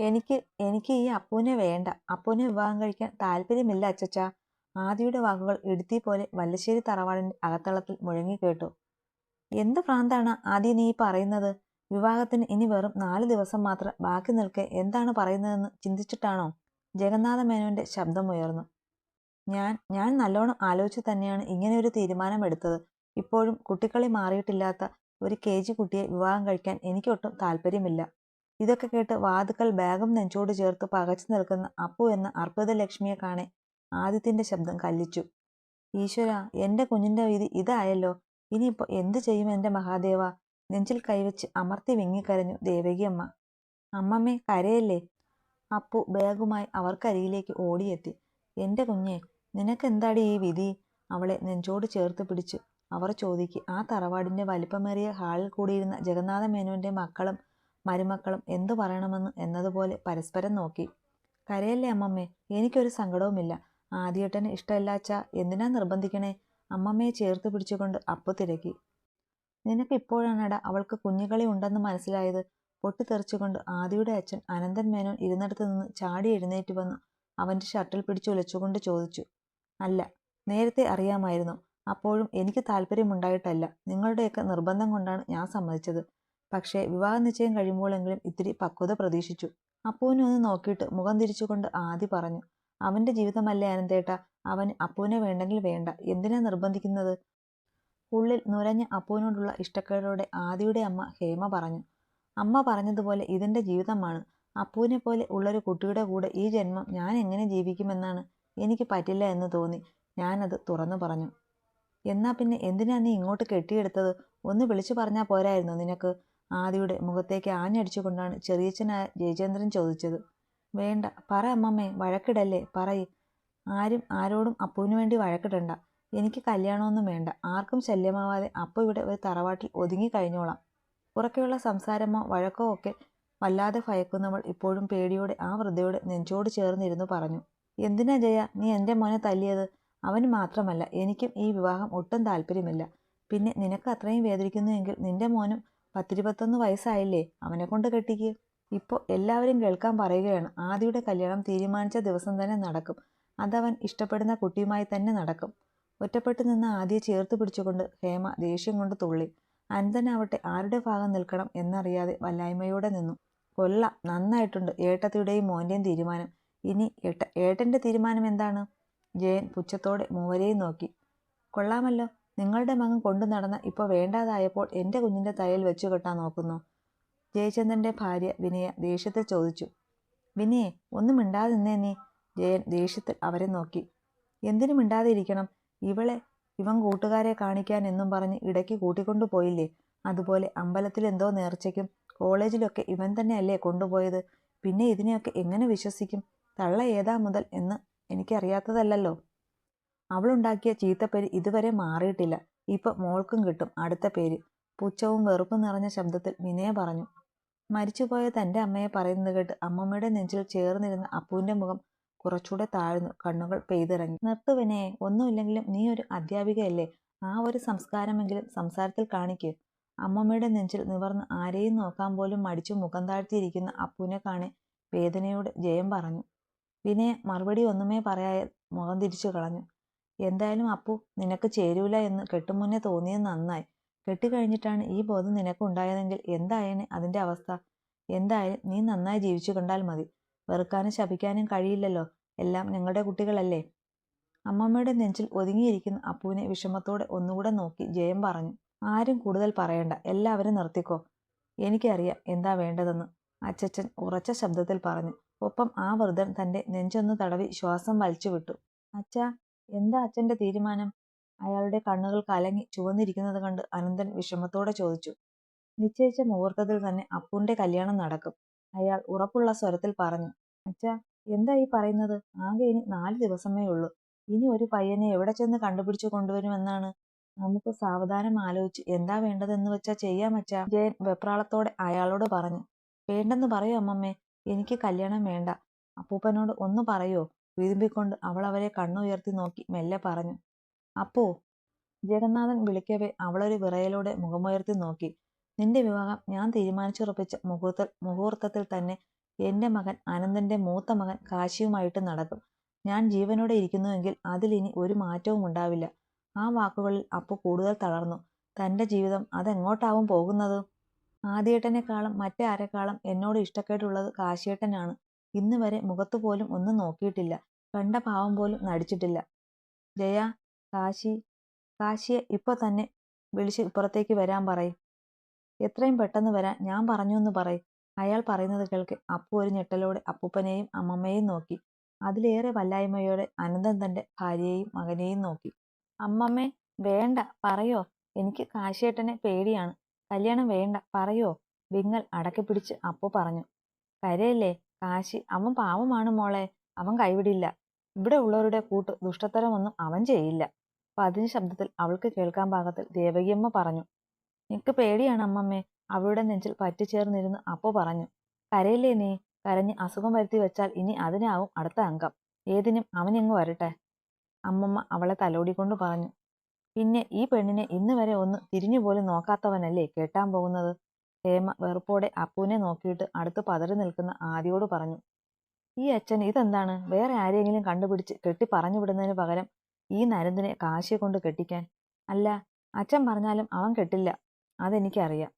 എനിക്ക് എനിക്ക് ഈ അപ്പൂനെ വേണ്ട. അപ്പൂനെ വിവാഹം കഴിക്കാൻ താല്പര്യമില്ല അച്ചച്ച. ആദിയുടെ വാക്കുകൾ ഇടുത്തി പോലെ വല്ലശ്ശേരി തറവാടിന്റെ അകത്തളത്തിൽ മുഴങ്ങിക്കേട്ടു എന്ത് ഭ്രാന്താണ് ആദി നീ പറയുന്നത്? വിവാഹത്തിന് ഇനി വെറും നാല് ദിവസം മാത്രം ബാക്കി നിൽക്കെ എന്താണ് പറയുന്നതെന്ന് ചിന്തിച്ചിട്ടാണോ? ജഗന്നാഥ മേനോന്റെ ശബ്ദമുയർന്നു ഞാൻ ഞാൻ നല്ലോണം ആലോചിച്ച് തന്നെയാണ് ഇങ്ങനെ ഒരു തീരുമാനം എടുത്തത്. ഇപ്പോഴും കുട്ടിക്കളി മാറിയിട്ടില്ലാത്ത ഒരു കെ ജി കുട്ടിയെ വിവാഹം കഴിക്കാൻ എനിക്കൊട്ടും താല്പര്യമില്ല. ഇതൊക്കെ കേട്ട് വാതുക്കൽ ബാഗും നെഞ്ചോട് ചേർത്ത് പകച്ചു നിൽക്കുന്ന അപ്പു എന്ന അർപ്പിത ലക്ഷ്മിയെ കാണെ ആദിത്യന്റെ ശബ്ദം കല്ലിച്ചു. ഈശ്വര എന്റെ കുഞ്ഞിന്റെ വിധി ഇതായല്ലോ. ഇനിയിപ്പോ എന്ത് ചെയ്യും എന്റെ മഹാദേവ? നെഞ്ചിൽ കൈവച്ച് അമർത്തി വിങ്ങിക്കരഞ്ഞു ദേവകിയമ്മ അമ്മമ്മേ കരയല്ലേ? അപ്പു ബാഗുമായി അവർക്കരികിലേക്ക് ഓടിയെത്തി. എന്റെ കുഞ്ഞെ നിനക്കെന്താടി ഈ വിധി? അവളെ നെഞ്ചോട് ചേർത്ത് പിടിച്ച് അവർ ചോദിക്ക്. ആ തറവാടിന്റെ വലിപ്പമേറിയ ഹാളിൽ കൂടിയിരുന്ന ജഗന്നാഥ മേനോന്റെ മക്കളും മരുമക്കളും എന്തു പറയണമെന്ന് എന്നതുപോലെ പരസ്പരം നോക്കി. കരയല്ലേ അമ്മമ്മേ എനിക്കൊരു സങ്കടവുമില്ല. ആദ്യേട്ടന് ഇഷ്ടമില്ലാച്ച എന്തിനാ നിർബന്ധിക്കണേ? അമ്മമ്മയെ ചേർത്ത് പിടിച്ചുകൊണ്ട് അപ്പു തിരക്കി. നിനക്ക് ഇപ്പോഴാണടാ അവൾക്ക് കുഞ്ഞുകളി ഉണ്ടെന്ന് മനസ്സിലായത്. പൊട്ടിത്തെറിച്ചുകൊണ്ട് ആദിയുടെ അച്ഛൻ അനന്തൻ മേനോൻ ഇരുന്നിടത്ത് നിന്ന് ചാടി എഴുന്നേറ്റ് വന്ന് അവന്റെ ഷർട്ടിൽ പിടിച്ചുലച്ചുകൊണ്ട് ചോദിച്ചു. അല്ല നേരത്തെ അറിയാമായിരുന്നു. അപ്പോഴും എനിക്ക് താല്പര്യമുണ്ടായിട്ടല്ല. നിങ്ങളുടെയൊക്കെ നിർബന്ധം കൊണ്ടാണ് ഞാൻ സമ്മതിച്ചത്. പക്ഷേ വിവാഹ നിശ്ചയം കഴിയുമ്പോഴെങ്കിലും ഇത്തിരി പക്വത പ്രതീക്ഷിച്ചു. അപ്പുവിനെ ഒന്ന് നോക്കിയിട്ട് മുഖം തിരിച്ചുകൊണ്ട് ആദി പറഞ്ഞു അവന്റെ ജീവിതമല്ലേ അനന്തേട്ട? അവൻ അപ്പുവിനെ വേണ്ടെങ്കിൽ വേണ്ട. എന്തിനാ നിർബന്ധിക്കുന്നത്? ഉള്ളിൽ നുരഞ്ഞ അപ്പുവിനോടുള്ള ഇഷ്ടക്കേടോടെ ആദിയുടെ അമ്മ ഹേമ പറഞ്ഞു അമ്മ പറഞ്ഞതുപോലെ ഇതിന്റെ ജീവിതമാണ്. അപ്പുവിനെ പോലെ ഉള്ളൊരു കുട്ടിയുടെ കൂടെ ഈ ജന്മം ഞാൻ എങ്ങനെ ജീവിക്കുമെന്നാണ് എനിക്ക് പറ്റില്ല എന്ന് തോന്നി. ഞാനത് തുറന്നു പറഞ്ഞു. എന്നാ പിന്നെ എന്തിനാ നീ ഇങ്ങോട്ട് കെട്ടിയെടുത്തത്? ഒന്ന് വിളിച്ചു പറഞ്ഞാൽ പോരായിരുന്നു നിനക്ക്. ആദിയുടെ മുഖത്തേക്ക് ആഞ്ഞടിച്ചുകൊണ്ടാണ് ചെറിയച്ഛനായ ജയചന്ദ്രൻ ചോദിച്ചത്. വേണ്ട പറ അമ്മമ്മേ വഴക്കിടല്ലേ പറയ്. ആരും ആരോടും അപ്പുവിന് വേണ്ടി വഴക്കിടണ്ട. എനിക്ക് കല്യാണമൊന്നും വേണ്ട. ആർക്കും ശല്യമാവാതെ അപ്പു ഇവിടെ ഒരു തറവാട്ടിൽ ഒതുങ്ങി കഴിഞ്ഞോളാം. ഉറക്കെയുള്ള സംസാരമോ വഴക്കോ ഒക്കെ വല്ലാതെ ഭയക്കുന്നവൾ ഇപ്പോഴും പേടിയോടെ ആ വൃദ്ധയോട് നെഞ്ചോട് ചേർന്നിരുന്നു പറഞ്ഞു. എന്തിനാ ജയ? നീ എന്റെ മോനെ തല്ലിയത്? അവന് മാത്രമല്ല എനിക്കും ഈ വിവാഹം ഒട്ടും താല്പര്യമില്ല. പിന്നെ നിനക്ക് അത്രയും വേദനിക്കുന്നുവെങ്കിൽ നിന്റെ മോനും പത്തിരുപത്തൊന്ന് വയസ്സായില്ലേ? അവനെ കൊണ്ട് കെട്ടിക്ക്. ഇപ്പോൾ എല്ലാവരും കേൾക്കാൻ പറയുകയാണ്. ആദിയുടെ കല്യാണം തീരുമാനിച്ച ദിവസം തന്നെ നടക്കും. അതവൻ ഇഷ്ടപ്പെടുന്ന കുട്ടിയുമായി തന്നെ നടക്കും. ഒറ്റപ്പെട്ടു നിന്ന് ആദ്യം ചേർത്ത് പിടിച്ചുകൊണ്ട് ഹേമ ദേഷ്യം കൊണ്ട് തുള്ളി. അനന്തനാവട്ടെ ആരുടെ ഭാഗം നിൽക്കണം എന്നറിയാതെ വല്ലായ്മയോടെ നിന്നു. കൊള്ള നന്നായിട്ടുണ്ട് ഏട്ടത്തിയുടെയും മോന്റെയും തീരുമാനം. ഇനി ഏട്ട ഏട്ടന്റെ തീരുമാനം എന്താണ്? ജയൻ പുച്ഛത്തോടെ മൂവരെയും നോക്കി. കൊള്ളാമല്ലോ. നിങ്ങളുടെ മകൻ കൊണ്ടു നടന്ന ഇപ്പോൾ വേണ്ടാതായപ്പോൾ എന്റെ കുഞ്ഞിന്റെ തലയിൽ വെച്ചു കെട്ടാൻ നോക്കുന്നു. ജയചന്ദ്രന്റെ ഭാര്യ വിനയ ദേഷ്യത്തിൽ ചോദിച്ചു. വിനയെ ഒന്നും മിണ്ടാതെ നിന്നേ നീ. ജയൻ ദേഷ്യത്തിൽ അവരെ നോക്കി. എന്തിനു മിണ്ടാതെ ഇരിക്കണം ഇവളെ ഇവൻ കൂട്ടുകാരെ കാണിക്കാൻ എന്നും പറഞ്ഞ് ഇടയ്ക്ക് കൂട്ടിക്കൊണ്ടു പോയില്ലേ? അതുപോലെ അമ്പലത്തിൽ എന്തോ നേർച്ചയ്ക്കും കോളേജിലൊക്കെ ഇവൻ തന്നെയല്ലേ കൊണ്ടുപോയത്? പിന്നെ ഇതിനെയൊക്കെ എങ്ങനെ വിശ്വസിക്കും? തള്ള ഏതാ മുതൽ എന്ന് എനിക്കറിയാത്തതല്ലല്ലോ. അവളുണ്ടാക്കിയ ചീത്തപ്പേര് ഇതുവരെ മാറിയിട്ടില്ല. ഇപ്പം മോൾക്കും കിട്ടും അടുത്ത പേര്. പുച്ഛവും വെറുപ്പും നിറഞ്ഞ ശബ്ദത്തിൽ വിനയ പറഞ്ഞു. മരിച്ചുപോയ തന്റെ അമ്മയെ പറയുന്നത് കേട്ട് അമ്മമ്മയുടെ നെഞ്ചിൽ ചേർന്നിരുന്ന അപ്പുവിന്റെ മുഖം കുറച്ചുകൂടെ താഴ്ന്നു. കണ്ണുകൾ പെയ്തിറങ്ങി. നിർത്തു വിനയെ ഒന്നുമില്ലെങ്കിലും നീ ഒരു അധ്യാപികയല്ലേ? ആ ഒരു സംസ്കാരമെങ്കിലും സംസാരത്തിൽ കാണിക്കൂ അമ്മമ്മയുടെ നെഞ്ചിൽ നിവർന്ന് ആരെയും നോക്കാൻ പോലും മടിച്ചു മുഖം താഴ്ത്തിയിരിക്കുന്ന അപ്പുവിനെ കാണെ വേദനയോടെ ജയം പറഞ്ഞു. വിനയ മറുപടി ഒന്നുമേ പറയാതെ മുഖം തിരിച്ചു കളഞ്ഞു. എന്തായാലും അപ്പു നിനക്ക് ചേരൂല എന്ന് കെട്ടുമുന്നേ തോന്നിയത് നന്നായി. കെട്ടിക്കഴിഞ്ഞിട്ടാണ് ഈ ബോധം നിനക്ക് ഉണ്ടായതെങ്കിൽ എന്തായേനെ അതിന്റെ അവസ്ഥ? എന്തായാലും നീ നന്നായി ജീവിച്ചു കണ്ടാൽ മതി. വെറുക്കാനും ശപിക്കാനും കഴിയില്ലല്ലോ. എല്ലാം ഞങ്ങളുടെ കുട്ടികളല്ലേ? അമ്മമ്മയുടെ നെഞ്ചിൽ ഒതുങ്ങിയിരിക്കുന്ന അപ്പുവിനെ വിഷമത്തോടെ ഒന്നുകൂടെ നോക്കി ജയം പറഞ്ഞു. ആരും കൂടുതൽ പറയണ്ട. എല്ലാവരും നിർത്തിക്കോ. എനിക്കറിയാം എന്താ വേണ്ടതെന്ന്. അച്ചച്ചൻ ഉറച്ച ശബ്ദത്തിൽ പറഞ്ഞു. ഒപ്പം ആ വൃദ്ധൻ തന്റെ നെഞ്ചൊന്ന് തടവി ശ്വാസം വലിച്ചു വിട്ടു അച്ഛാ എന്താ അച്ഛന്റെ തീരുമാനം? അയാളുടെ കണ്ണുകൾ കലങ്ങി ചുവന്നിരിക്കുന്നത് കണ്ട് അനന്തൻ വിഷമത്തോടെ ചോദിച്ചു. നിശ്ചയിച്ച മുഹൂർത്തത്തിൽ തന്നെ അപ്പുന്റെ കല്യാണം നടക്കും. അയാൾ ഉറപ്പുള്ള സ്വരത്തിൽ പറഞ്ഞു. അച്ഛാ എന്താ ഈ പറയുന്നത്? ആകെ ഇനി നാല് ദിവസമേ ഉള്ളൂ. ഇനി ഒരു പയ്യനെ എവിടെ ചെന്ന് കണ്ടുപിടിച്ചു കൊണ്ടുവരുമെന്നാണ്. നമുക്ക് സാവധാനം ആലോചിച്ച് എന്താ വേണ്ടതെന്ന് വെച്ചാ ചെയ്യാം അച്ഛാ ജയൻ വെപ്രാളത്തോടെ അയാളോട് പറഞ്ഞു. വേണ്ടെന്ന് പറയൂ അമ്മമ്മേ? എനിക്ക് കല്യാണം വേണ്ട. അപ്പൂപ്പനോട് ഒന്ന് പറയോ? വീതിമ്പിക്കൊണ്ട് അവൾ അവരെ കണ്ണുയർത്തി നോക്കി മെല്ലെ പറഞ്ഞു അപ്പോ ജഗന്നാഥൻ വിളിക്കവേ. അവളൊരു വിറയലോടെ മുഖമുയർത്തി നോക്കി നിന്റെ വിവാഹം ഞാൻ തീരുമാനിച്ചുറപ്പിച്ച മുഹൂർത്ത മുഹൂർത്തത്തിൽ തന്നെ എന്റെ മകൻ അനന്തന്റെ മൂത്ത മകൻ കാശിയുമായിട്ട് നടക്കും. ഞാൻ ജീവനോടെ ഇരിക്കുന്നുവെങ്കിൽ അതിലിനി ഒരു മാറ്റവും ഉണ്ടാവില്ല. ആ വാക്കുകളിൽ അപ്പു കൂടുതൽ തളർന്നു തന്റെ ജീവിതം അതെങ്ങോട്ടാവും പോകുന്നത്? ആദ്യേട്ടനേക്കാളും മറ്റേ ആരെക്കാളും എന്നോട് ഇഷ്ടക്കേട്ടുള്ളത് കാശിയേട്ടനാണ്. ഇന്ന് വരെ മുഖത്തു പോലും ഒന്നും നോക്കിയിട്ടില്ല. കണ്ട പാവം പോലും നടിച്ചിട്ടില്ല ജയ കാശി കാശിയെ ഇപ്പൊ തന്നെ വിളിച്ച് ഇപ്പുറത്തേക്ക് വരാൻ പറയും. എത്രയും പെട്ടെന്ന് വരാൻ ഞാൻ പറഞ്ഞു എന്ന് പറയും. അയാൾ പറയുന്നത് കേൾക്ക്. അപ്പു ഒരു ഞെട്ടലോടെ അപ്പൂപ്പനെയും അമ്മമ്മയെയും നോക്കി. അതിലേറെ വല്ലായ്മയോടെ അനന്തൻ തന്റെ ഭാര്യയെയും മകനെയും നോക്കി. അമ്മമ്മേ വേണ്ട പറയോ? എനിക്ക് കാശിയേട്ടനെ പേടിയാണ്. കല്യാണം വേണ്ട പറയോ? വിങ്ങൽ അടക്കി പിടിച്ച് അപ്പു പറഞ്ഞു. കരയല്ലേ? കാശി അവൻ പാവമാണ് മോളെ. അവൻ കൈവിടില്ല. ഇവിടെ ഉള്ളവരുടെ കൂട്ട് ദുഷ്ടത്തരമൊന്നും അവൻ ചെയ്യില്ല. പതിഞ്ഞ ശബ്ദത്തിൽ അവൾക്ക് കേൾക്കാൻ പാകത്തിൽ ദേവകിയമ്മ പറഞ്ഞു നിനക്ക് പേടിയാണ് അമ്മമ്മേ. അവളുടെ നെഞ്ചിൽ പറ്റിച്ചേർന്നിരുന്ന് അപ്പോ പറഞ്ഞു കരയില്ലേ നീ? കരഞ്ഞ് അസുഖം വരുത്തി വെച്ചാൽ ഇനി അതിനാവും അടുത്ത അംഗം. ഏതിനും അവനിങ്ങ് വരട്ടെ. അമ്മമ്മ അവളെ തലോടിക്കൊണ്ട് പറഞ്ഞു പിന്നെ ഈ പെണ്ണിനെ ഇന്ന് വരെ ഒന്ന് തിരിഞ്ഞുപോലും നോക്കാത്തവനല്ലേ കേട്ടാൻ പോകുന്നത്? ഹേമ വെറുപ്പോടെ അപ്പുവിനെ നോക്കിയിട്ട് അടുത്ത് പതറി നിൽക്കുന്ന ആദിയോട് പറഞ്ഞു ഈ അച്ഛൻ ഇതെന്താണ്? വേറെ ആരെങ്കിലും കണ്ടുപിടിച്ച് കെട്ടി പറഞ്ഞു വിടുന്നതിന് പകരം ഈ നരന്തിനെ കാശിയെ കൊണ്ട് കെട്ടിക്കാൻ? അല്ല അച്ഛൻ പറഞ്ഞാലും അവൻ കെട്ടില്ല. അതെനിക്കറിയാം.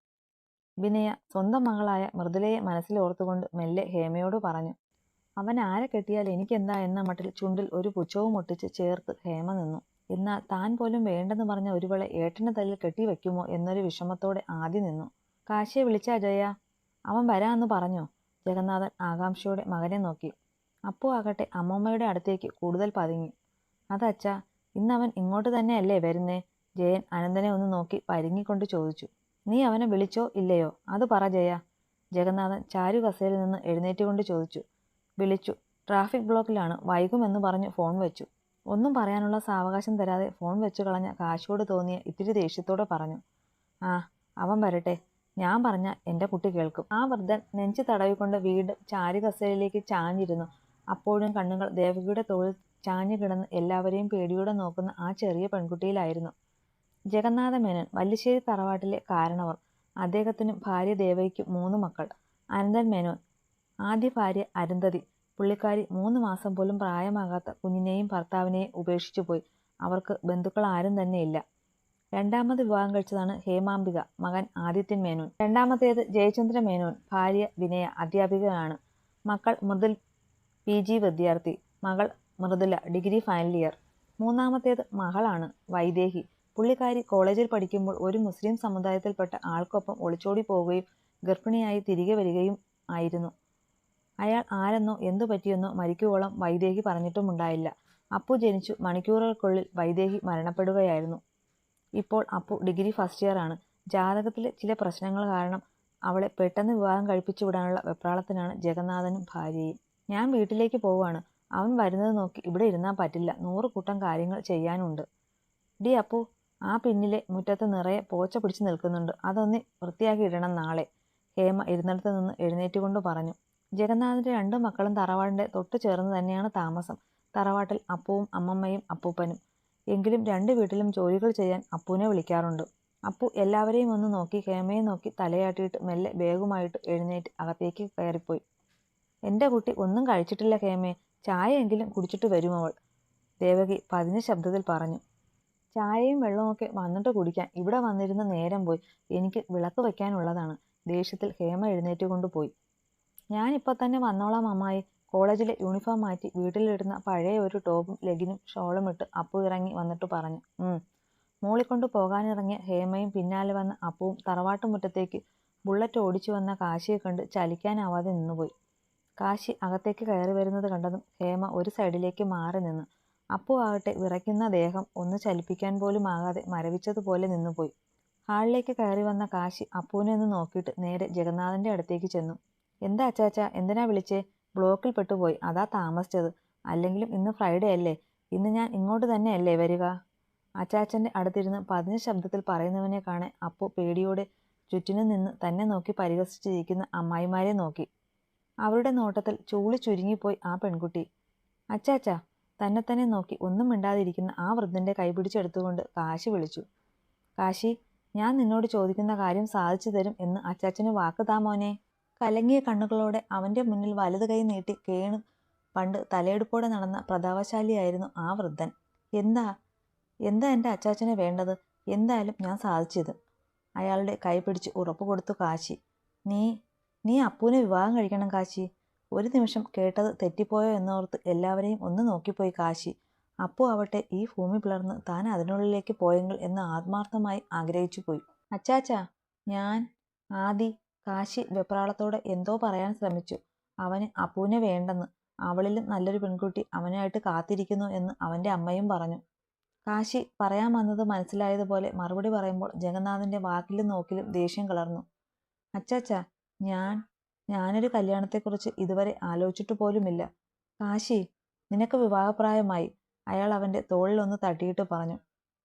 വിനയ സ്വന്തം മകളായ മൃദുലയെ മനസ്സിലോർത്തുകൊണ്ട് മെല്ലെ ഹേമയോട് പറഞ്ഞു അവൻ ആരെ കെട്ടിയാൽ എനിക്കെന്താ എന്ന മട്ടിൽ ചുണ്ടിൽ ഒരു പുച്ഛവും ഒട്ടിച്ച് ചേർത്ത് ഹേമ നിന്നു. എന്നാൽ താൻ പോലും വേണ്ടെന്ന് പറഞ്ഞ ഒരുവളെ ഏട്ടന്റെ തല്ലിൽ കെട്ടിവെക്കുമോ എന്നൊരു വിഷമത്തോടെ ആദ്യം നിന്നു. കാശിയെ വിളിച്ചാ ജയ? അവൻ വരാമെന്ന് പറഞ്ഞോ? ജഗന്നാഥൻ ആകാംക്ഷയോടെ മകനെ നോക്കി. അപ്പു ആകട്ടെ അമ്മമ്മയുടെ അടുത്തേക്ക് കൂടുതൽ പതുങ്ങി. അതച്ഛാ ഇന്നവൻ ഇങ്ങോട്ട് തന്നെയല്ലേ വരുന്നേ? ജയൻ അനന്തനെ ഒന്ന് നോക്കി പരുങ്ങിക്കൊണ്ട് ചോദിച്ചു. നീ അവനെ വിളിച്ചോ ഇല്ലയോ? അത് പറ ജയ. ജഗന്നാഥൻ ചാരു കസേരയിൽ നിന്ന് എഴുന്നേറ്റുകൊണ്ട് ചോദിച്ചു. വിളിച്ചു. ട്രാഫിക് ബ്ലോക്കിലാണ് വൈകുമെന്ന് പറഞ്ഞ് ഫോൺ വെച്ചു. ഒന്നും പറയാനുള്ള സാവകാശം തരാതെ ഫോൺ വെച്ചു കളഞ്ഞ കാശോട് തോന്നിയ ഇത്തിരി ദേഷ്യത്തോടെ പറഞ്ഞു. ആ അവൻ വരട്ടെ. ഞാൻ പറഞ്ഞ എന്റെ കുട്ടി കേൾക്കും. ആ വൃദ്ധൻ നെഞ്ചു തടവിക്കൊണ്ട് വീണ്ടും ചാരി കസേരയിലേക്ക് ചാഞ്ഞിരുന്നു. അപ്പോഴും കണ്ണുകൾ ദേവകിയുടെ തോളിൽ ചാഞ്ഞു കിടന്ന് എല്ലാവരെയും പേടിയോടെ നോക്കുന്ന ആ ചെറിയ പെൺകുട്ടിയിലായിരുന്നു. ജഗന്നാഥ മേനോൻ വല്ലിശ്ശേരി തറവാട്ടിലെ കാരണവർ. അദ്ദേഹത്തിനും ഭാര്യ ദേവകിക്കും മൂന്ന് മക്കൾ. അനന്തൻ മേനോൻ. ആദ്യ ഭാര്യ അരുന്ധതി. പുള്ളിക്കാരി മൂന്ന് മാസം പോലും പ്രായമാകാത്ത കുഞ്ഞിനെയും ഭർത്താവിനെയും ഉപേക്ഷിച്ചു പോയി അവർക്ക് ബന്ധുക്കൾ ആരും തന്നെയില്ല. രണ്ടാമത് വിവാഹം കഴിച്ചതാണ് ഹേമാംബിക മകൻ ആദിത്യൻ മേനോൻ. രണ്ടാമത്തേത് ജയചന്ദ്ര മേനോൻ ഭാര്യ വിനയ അധ്യാപികയാണ്. മക്കൾ മൃദുൽ പി ജി വിദ്യാർത്ഥി. മകൾ മൃദുല ഡിഗ്രി ഫൈനൽ ഇയർ. മൂന്നാമത്തേത് മകളാണ് വൈദേഹി. പുള്ളിക്കാരി കോളേജിൽ പഠിക്കുമ്പോൾ ഒരു മുസ്ലിം സമുദായത്തിൽപ്പെട്ട ആൾക്കൊപ്പം ഒളിച്ചോടി പോവുകയും ഗർഭിണിയായി തിരികെ വരികയും ആയിരുന്നു. അയാൾ ആരെന്നോ എന്തു പറ്റിയെന്നോ മരിക്കുവോളം വൈദേഹി പറഞ്ഞിട്ടുമുണ്ടായില്ല. അപ്പു ജനിച്ചു മണിക്കൂറുകൾക്കുള്ളിൽ വൈദേഹി മരണപ്പെടുകയായിരുന്നു. ഇപ്പോൾ അപ്പു ഡിഗ്രി ഫസ്റ്റ് ഇയർ ആണ്. ജാതകത്തിലെ ചില പ്രശ്നങ്ങൾ കാരണം അവളെ പെട്ടെന്ന് വിവാഹം കഴിപ്പിച്ചു വിടാനുള്ള വെപ്രാളത്തിനാണ് ജഗന്നാഥനും ഭാര്യയും. ഞാൻ വീട്ടിലേക്ക് പോവുകയാണ്. അവൻ വരുന്നത് നോക്കി ഇവിടെ ഇരുന്നാൽ പറ്റില്ല. നൂറ് കൂട്ടം കാര്യങ്ങൾ ചെയ്യാനുണ്ട്. ഡി അപ്പു ആ പിന്നിലെ മുറ്റത്ത് നിറയെ പോച്ച പിടിച്ചു നിൽക്കുന്നുണ്ട്. അതൊന്ന് വൃത്തിയാക്കി ഇടണം നാളെ. ഹേമ ഇരുന്നിടത്ത് നിന്ന് എഴുന്നേറ്റുകൊണ്ട് പറഞ്ഞു. ജഗന്നാഥന്റെ രണ്ട് മക്കളും തറവാടിന്റെ തൊട്ടു ചേർന്ന് തന്നെയാണ് താമസം. തറവാട്ടിൽ അപ്പവും അമ്മമ്മയും അപ്പൂപ്പനും. എങ്കിലും രണ്ട് വീട്ടിലും ജോലികൾ ചെയ്യാൻ അപ്പുവിനെ വിളിക്കാറുണ്ട്. അപ്പു എല്ലാവരെയും ഒന്ന് നോക്കി ഹേമയെ നോക്കി തലയാട്ടിയിട്ട് മെല്ലെ ബാഗുമായിട്ട് എഴുന്നേറ്റ് അകത്തേക്ക് കയറിപ്പോയി. എന്റെ കുട്ടി ഒന്നും കഴിച്ചിട്ടില്ല ഹേമയെ ചായയെങ്കിലും കുടിച്ചിട്ട് വരും അവൾ ദേവകി പതിഞ്ഞ ശബ്ദത്തിൽ പറഞ്ഞു. ചായയും വെള്ളമൊക്കെ വന്നിട്ട് കുടിക്കാൻ ഇവിടെ വന്നിരുന്ന നേരം പോയി. എനിക്ക് വിളക്ക് വയ്ക്കാനുള്ളതാണ്. ദേഷ്യത്തിൽ ഹേമ എഴുന്നേറ്റ് കൊണ്ടുപോയി. ഞാനിപ്പോൾ തന്നെ വന്നോളാം അമ്മായി. കോളേജിലെ യൂണിഫോം മാറ്റി വീട്ടിലിടുന്ന പഴയ ഒരു ടോപ്പും ലെഗിനും ഷോളും ഇട്ട് അപ്പു ഇറങ്ങി വന്നിട്ട് പറഞ്ഞു. മൂളിക്കൊണ്ട് പോകാനിറങ്ങിയ ഹേമയും പിന്നാലെ വന്ന അപ്പുവും തറവാട്ടുമുറ്റത്തേക്ക് ബുള്ളറ്റ് ഓടിച്ചു വന്ന കാശിയെ കണ്ട് ചലിക്കാനാവാതെ നിന്നുപോയി. കാശി അകത്തേക്ക് കയറി വരുന്നത് കണ്ടതും ഹേമ ഒരു സൈഡിലേക്ക് മാറി നിന്ന്. അപ്പു ആകട്ടെ വിറയ്ക്കുന്ന ദേഹം ഒന്ന് ചലിപ്പിക്കാൻ പോലും ആകാതെ മരവിച്ചതുപോലെ നിന്നുപോയി. ഹാളിലേക്ക് കയറി വന്ന കാശി അപ്പുവിനെ ഒന്ന് നോക്കിയിട്ട് നേരെ ജഗന്നാഥന്റെ അടുത്തേക്ക് ചെന്നു. എന്താ അച്ചാച്ച? എന്തിനാ വിളിച്ചേ? ബ്ലോക്കിൽ പെട്ടുപോയി അതാ താമസിച്ചത്. അല്ലെങ്കിലും ഇന്ന് ഫ്രൈഡേ അല്ലേ? ഇന്ന് ഞാൻ ഇങ്ങോട്ട് തന്നെയല്ലേ വരിക? അച്ചാച്ചന്റെ അടുത്തിരുന്ന് പതിഞ്ഞ ശബ്ദത്തിൽ പറയുന്നവനെ കാണെ അപ്പോൾ പേടിയോടെ ചുറ്റിനും നിന്ന് തന്നെ നോക്കി പരിഹസിച്ചിരിക്കുന്ന അമ്മായിമാരെ നോക്കി. അവരുടെ നോട്ടത്തിൽ ചൂളി ചുരുങ്ങിപ്പോയി ആ പെൺകുട്ടി. അച്ചാച്ച തന്നെ തന്നെ നോക്കി ഒന്നും മിണ്ടാതിരിക്കുന്ന ആ വൃദ്ധന്റെ കൈപിടിച്ചെടുത്തുകൊണ്ട് കാശി വിളിച്ചു. കാശി ഞാൻ നിന്നോട് ചോദിക്കുന്ന കാര്യം സാധിച്ചു തരും എന്ന് അച്ചാച്ചന് വാക്ക് താ കലങ്ങിയ കണ്ണുകളോടെ അവന്റെ മുന്നിൽ വലതു കൈ നീട്ടി കേണു. പണ്ട് തലയെടുപ്പോടെ നടന്ന പ്രതാപശാലിയായിരുന്നു ആ വൃദ്ധൻ. എന്താ? എന്താ എന്റെ അച്ചാച്ചനെ വേണ്ടത്? എന്തായാലും ഞാൻ സാധിച്ചത്. അയാളുടെ കൈ പിടിച്ച് ഉറപ്പ് കൊടുത്തു കാശി. നീ നീ അപ്പൂനെ വിവാഹം കഴിക്കണം കാശി. ഒരു നിമിഷം കേട്ടത് തെറ്റിപ്പോയോ എന്നോർത്ത് എല്ലാവരെയും ഒന്ന് നോക്കിപ്പോയി കാശി. അപ്പു ആവട്ടെ ഈ ഭൂമി പിളർന്ന് താൻ അതിനുള്ളിലേക്ക് പോയെങ്കിൽ എന്ന് ആത്മാർത്ഥമായി ആഗ്രഹിച്ചു പോയി അച്ചാച്ച ഞാൻ ആദി കാശി വെപ്രാളത്തോടെ എന്തോ പറയാൻ ശ്രമിച്ചു. അവന് അപ്പൂനെ വേണ്ടെന്ന്. അവളിലും നല്ലൊരു പെൺകുട്ടി അവനായിട്ട് കാത്തിരിക്കുന്നു എന്ന് അവന്റെ അമ്മയും പറഞ്ഞു. കാശി പറയാൻ വന്നത് മനസ്സിലായതുപോലെ മറുപടി പറയുമ്പോൾ ജഗന്നാഥന്റെ വാക്കിലും നോക്കിലും ദേഷ്യം കളർന്നു അച്ചാച്ച ഞാൻ ഞാനൊരു കല്യാണത്തെക്കുറിച്ച് ഇതുവരെ ആലോചിച്ചിട്ട് പോലുമില്ല. കാശി നിനക്ക് വിവാഹപ്രായമായി. അയാൾ അവന്റെ തോളിലൊന്ന് തട്ടിയിട്ട് പറഞ്ഞു.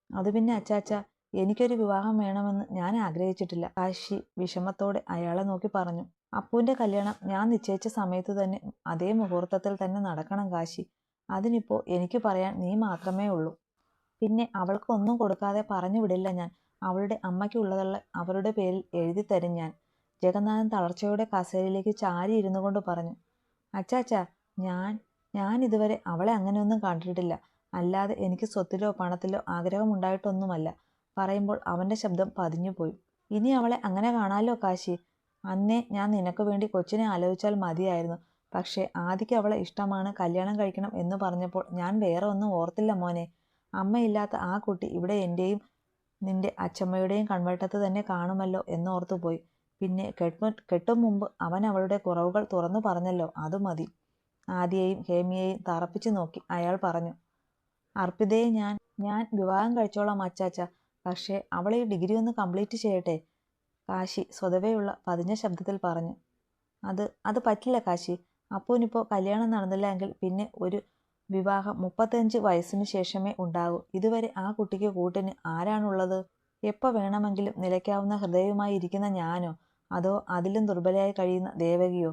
അത് പിന്നെ അച്ചാച്ച എനിക്കൊരു വിവാഹം വേണമെന്ന് ഞാൻ ആഗ്രഹിച്ചിട്ടില്ല. കാശി വിഷമത്തോടെ അയാളെ നോക്കി പറഞ്ഞു. അപ്പുവിന്റെ കല്യാണം ഞാൻ നിശ്ചയിച്ച സമയത്ത് തന്നെ അതേ മുഹൂർത്തത്തിൽ തന്നെ നടക്കണം കാശി. അതിനിപ്പോ എനിക്ക് പറയാൻ നീ മാത്രമേ ഉള്ളൂ. പിന്നെ അവൾക്ക് ഒന്നും കൊടുക്കാതെ പറഞ്ഞു വിടില്ല ഞാൻ. അവളുടെ അമ്മയ്ക്കുള്ളതുള്ള അവരുടെ പേരിൽ എഴുതി തരും ഞാൻ. ജഗന്നാഥൻ തളർച്ചയുടെ കസേരയിലേക്ക് ചാരി ഇരുന്നു കൊണ്ട് പറഞ്ഞു. അച്ചാച്ചാ ഞാൻ ഞാൻ ഇതുവരെ അവളെ അങ്ങനെയൊന്നും കണ്ടിട്ടില്ല. അല്ലാതെ എനിക്ക് സ്വത്തിലോ പണത്തിലോ ആഗ്രഹമുണ്ടായിട്ടൊന്നുമല്ല. പറയുമ്പോൾ അവന്റെ ശബ്ദം പതിഞ്ഞുപോയി ഇനി അവളെ അങ്ങനെ കാണാലോ കാശി? അന്നേ ഞാൻ നിനക്ക് വേണ്ടി കൊച്ചിനെ ആലോചിച്ചാൽ മതിയായിരുന്നു. പക്ഷേ ആദിക്ക് അവളെ ഇഷ്ടമാണ് കല്യാണം കഴിക്കണം എന്ന് പറഞ്ഞപ്പോൾ ഞാൻ വേറെ ഒന്നും ഓർത്തില്ല മോനെ. അമ്മയില്ലാത്ത ആ കുട്ടി ഇവിടെ എന്റെയും നിന്റെ അച്ചമ്മയുടെയും കൺവെട്ടത്ത് തന്നെ കാണുമല്ലോ എന്നോർത്തു പോയി. പിന്നെ കെട്ടു കെട്ടും മുമ്പ് അവൻ അവളുടെ കുറവുകൾ തുറന്നു പറഞ്ഞല്ലോ അത് മതി. ആദിയെയും ഹേമിയെയും തറപ്പിച്ചു നോക്കി അയാൾ പറഞ്ഞു അർപ്പിതയെ ഞാൻ ഞാൻ വിവാഹം കഴിച്ചോളാം അച്ചാച്ച. പക്ഷേ അവൾ ഈ ഡിഗ്രി ഒന്ന് കംപ്ലീറ്റ് ചെയ്യട്ടെ? കാശി സ്വതവേയുള്ള പതിഞ്ഞ ശബ്ദത്തിൽ പറഞ്ഞു. അത് അത് പറ്റില്ല കാശി. അപ്പൂനിപ്പോൾ കല്യാണം നടന്നില്ല എങ്കിൽ പിന്നെ ഒരു വിവാഹം മുപ്പത്തഞ്ച് വയസ്സിന് ശേഷമേ ഉണ്ടാകൂ ഇതുവരെ ആ കുട്ടിക്ക് കൂട്ടിന് ആരാണുള്ളത്? എപ്പോൾ വേണമെങ്കിലും നിലയ്ക്കാവുന്ന ഹൃദയവുമായി ഇരിക്കുന്ന ഞാനോ? അതോ അതിലും ദുർബലയായി കഴിയുന്ന ദേവകിയോ?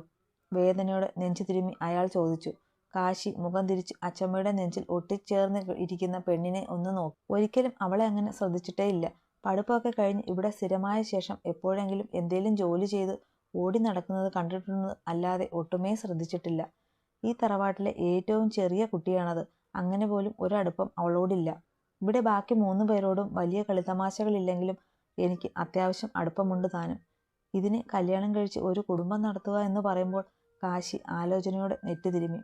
വേദനയോടെ നെഞ്ചു തിരുമ്മി അയാൾ ചോദിച്ചു. കാശി മുഖം തിരിച്ച് അച്ചമ്മയുടെ നെഞ്ചിൽ ഒട്ടിച്ചേർന്ന് ഇരിക്കുന്ന പെണ്ണിനെ ഒന്ന് നോക്കി. ഒരിക്കലും അവളെ അങ്ങനെ ശ്രദ്ധിച്ചിട്ടേ ഇല്ല. പഠിപ്പൊക്കെ കഴിഞ്ഞ് ഇവിടെ സ്ഥിരമായ ശേഷം എപ്പോഴെങ്കിലും എന്തേലും ജോലി ചെയ്ത് ഓടി നടക്കുന്നത് കണ്ടിട്ടുള്ളത് അല്ലാതെ ഒട്ടുമേ ശ്രദ്ധിച്ചിട്ടില്ല. ഈ തറവാട്ടിലെ ഏറ്റവും ചെറിയ കുട്ടിയാണത്. അങ്ങനെ പോലും ഒരടുപ്പം അവളോടില്ല. ഇവിടെ ബാക്കി മൂന്ന് പേരോടും വലിയ കളിതമാശകളില്ലെങ്കിലും എനിക്ക് അത്യാവശ്യം അടുപ്പമുണ്ട് താനും. ഇതിന് കല്യാണം കഴിച്ച് ഒരു കുടുംബം നടത്തുക എന്ന് പറയുമ്പോൾ കാശി ആലോചനയോടെ നെറ്റിതിരുമ്മി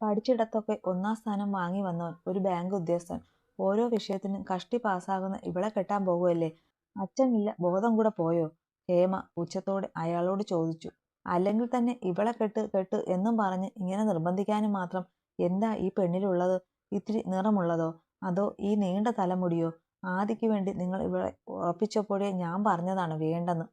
പഠിച്ചിടത്തൊക്കെ ഒന്നാം സ്ഥാനം വാങ്ങി വന്നവൻ ഒരു ബാങ്ക് ഉദ്യോഗസ്ഥൻ. ഓരോ വിഷയത്തിനും കഷ്ടി പാസ്സാകുന്ന ഇവളെ കെട്ടാൻ പോകുമല്ലേ അച്ഛനില്ല ബോധം കൂടെ പോയോ? ഹേമ ഉച്ചത്തോടെ അയാളോട് ചോദിച്ചു. അല്ലെങ്കിൽ തന്നെ ഇവളെ കെട്ട് കെട്ട് എന്നും പറഞ്ഞ് ഇങ്ങനെ നിർബന്ധിക്കാനും മാത്രം എന്താ ഈ പെണ്ണിലുള്ളത്? ഇത്തിരി നിറമുള്ളതോ? അതോ ഈ നീണ്ട തലമുടിയോ? ആദിക്ക് വേണ്ടി നിങ്ങൾ ഇവിടെ ഉറപ്പിച്ചപ്പോഴേ ഞാൻ പറഞ്ഞതാണ് വേണ്ടെന്ന്.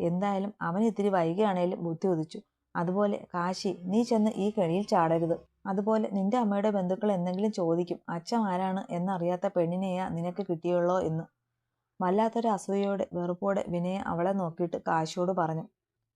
എന്തായാലും അവൻ ഇത്തിരി വൈകിയാണേലും ബുദ്ധി ഉദിച്ചു അതുപോലെ കാശി നീ ചെന്ന് ഈ കെണിയിൽ ചാടരുത്. അതുപോലെ നിന്റെ അമ്മയുടെ ബന്ധുക്കൾ എന്തെങ്കിലും ചോദിക്കും അച്ഛൻ ആരാണ് എന്നറിയാത്ത പെണ്ണിനെയാ നിനക്ക് കിട്ടിയുള്ളോ എന്ന്. വല്ലാത്തൊരു അസൂയയോടെ വെറുപ്പോടെ വിനയ അവളെ നോക്കിയിട്ട് കാശിയോട് പറഞ്ഞു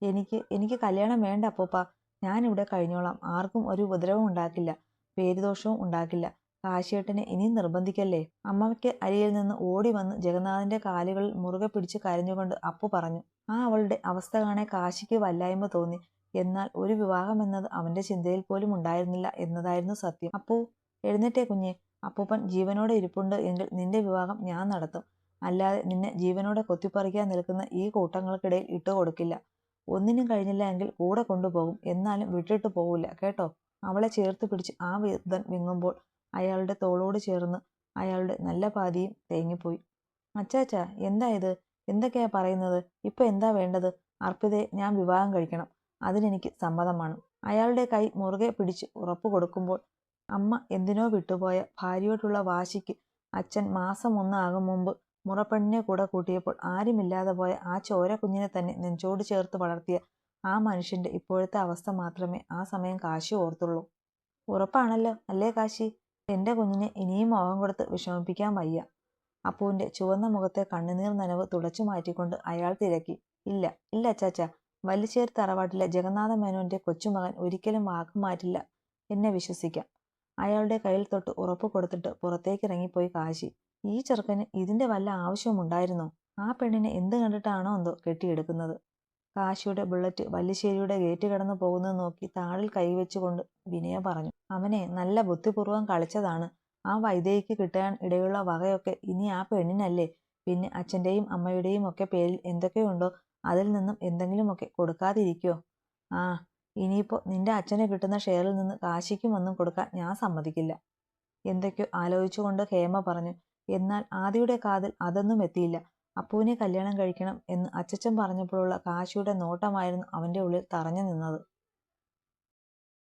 എനിക്ക് എനിക്ക് കല്യാണം വേണ്ട അപ്പൂപ്പ. ഞാനിവിടെ കഴിഞ്ഞോളാം. ആർക്കും ഒരു ഉപദ്രവം ഉണ്ടാക്കില്ല പേരുദോഷവും ഉണ്ടാക്കില്ല. കാശിയേട്ടനെ ഇനി നിർബന്ധിക്കല്ലേ? അമ്മയ്ക്ക് അരിയിൽ നിന്ന് ഓടി വന്ന് ജഗന്നാഥന്റെ കാലുകളിൽ മുറുകെ പിടിച്ച് കരഞ്ഞുകൊണ്ട് അപ്പു പറഞ്ഞു ആ അവളുടെ അവസ്ഥ കാണെ കാശിക്ക് വല്ലായ്മ തോന്നി. എന്നാൽ ഒരു വിവാഹം എന്നത് അവന്റെ ചിന്തയിൽ പോലും ഉണ്ടായിരുന്നില്ല എന്നതായിരുന്നു സത്യം. അപ്പോ എഴുന്നേറ്റേ കുഞ്ഞെ. അപ്പൂപ്പൻ ജീവനോടെ ഇരിപ്പുണ്ട് എങ്കിൽ നിന്റെ വിവാഹം ഞാൻ നടത്തും. അല്ലാതെ നിന്നെ ജീവനോടെ കൊത്തിപ്പറിക്കാൻ നിൽക്കുന്ന ഈ കൂട്ടങ്ങൾക്കിടയിൽ ഇട്ടു കൊടുക്കില്ല. ഒന്നിനും കഴിഞ്ഞില്ല എങ്കിൽ കൂടെ കൊണ്ടുപോകും. എന്നാലും വിട്ടിട്ട് പോവില്ല കേട്ടോ? അവളെ ചേർത്ത് പിടിച്ച് ആ വൃദ്ധൻ വിങ്ങുമ്പോൾ അയാളുടെ തോളോട് ചേർന്ന് അയാളുടെ നല്ല പാതിയും തേങ്ങിപ്പോയി. അച്ചാച്ച എന്താ ഇത്? എന്തൊക്കെയാ പറയുന്നത്? ഇപ്പൊ എന്താ വേണ്ടത്? അർപ്പിതയെ ഞാൻ വിവാഹം കഴിക്കണം. അതിനെനിക്ക് സമ്മതമാണ്. അയാളുടെ കൈ മുറുകെ പിടിച്ച് ഉറപ്പ് കൊടുക്കുമ്പോൾ അമ്മ എന്തിനോ വിട്ടുപോയ ഭാര്യയോടുള്ള വാശിക്ക് അച്ഛൻ മാസം ഒന്നാകും മുമ്പ് മുറപ്പെണ്ണിനെ കൂടെ കൂട്ടിയപ്പോൾ ആരുമില്ലാതെ പോയ ആ ചോര കുഞ്ഞിനെ തന്നെ നെഞ്ചോട് ചേർത്ത് വളർത്തിയ ആ മനുഷ്യന്റെ ഇപ്പോഴത്തെ അവസ്ഥ മാത്രമേ ആ സമയം കാശി ഓർത്തുള്ളൂ. ഉറപ്പാണല്ലോ അല്ലേ കാശി? എന്റെ കുഞ്ഞിനെ ഇനിയും മോഹം കൊടുത്ത് വിഷമിപ്പിക്കാൻ വയ്യ. അപ്പുവിന്റെ ചുവന്ന മുഖത്തെ കണ്ണുനീർ നനവ് തുടച്ചു മാറ്റിക്കൊണ്ട് അയാൾ തിരക്കി. ഇല്ല ഇല്ല അച്ചാച്ച വലിച്ചേരി തറവാട്ടിലെ ജഗന്നാഥ മേനോന്റെ കൊച്ചുമകൻ ഒരിക്കലും വാക്കുമാറ്റില്ല എന്നെ വിശ്വസിക്കാം. അയാളുടെ കയ്യിൽ തൊട്ട് ഉറപ്പ് കൊടുത്തിട്ട് പുറത്തേക്ക് ഇറങ്ങിപ്പോയി കാശി. ഈ ചെറുക്കന് ഇതിന്റെ വല്ല ആവശ്യമുണ്ടായിരുന്നോ? ആ പെണ്ണിനെ എന്ത് കണ്ടിട്ടാണോ എന്തോ കെട്ടിയെടുക്കുന്നത്? കാശിയുടെ ബുള്ളറ്റ് വല്ലിശ്ശേരിയുടെ ഗേറ്റ് കടന്നു പോകുന്നത് നോക്കി താളിൽ കൈവച്ചുകൊണ്ട് വിനയ പറഞ്ഞു. അവനെ നല്ല ബുദ്ധിപൂർവം കളിച്ചതാണ്. ആ വൈദേഹിക്ക് കിട്ടാൻ ഇടയുള്ള വകയൊക്കെ ഇനി ആ പെണ്ണിനല്ലേ? പിന്നെ അച്ഛന്റെയും അമ്മയുടെയും ഒക്കെ പേരിൽ എന്തൊക്കെയുണ്ടോ? അതിൽ നിന്നും എന്തെങ്കിലുമൊക്കെ കൊടുക്കാതിരിക്കോ? ആ ഇനിയിപ്പോൾ നിന്റെ അച്ഛനെ കിട്ടുന്ന ഷെയറിൽ നിന്ന് കാശിക്കും ഒന്നും കൊടുക്കാൻ ഞാൻ സമ്മതിക്കില്ല. എന്തൊക്കെയോ ആലോചിച്ചുകൊണ്ട് ഹേമ പറഞ്ഞു എന്നാൽ ആദിയുടെ കാതിൽ അതൊന്നും എത്തിയില്ല. അപ്പുവിനെ കല്യാണം കഴിക്കണം എന്ന് അച്ചച്ചൻ പറഞ്ഞപ്പോഴുള്ള കാശിയുടെ നോട്ടമായിരുന്നു അവന്റെ ഉള്ളിൽ തറഞ്ഞു നിന്നത്.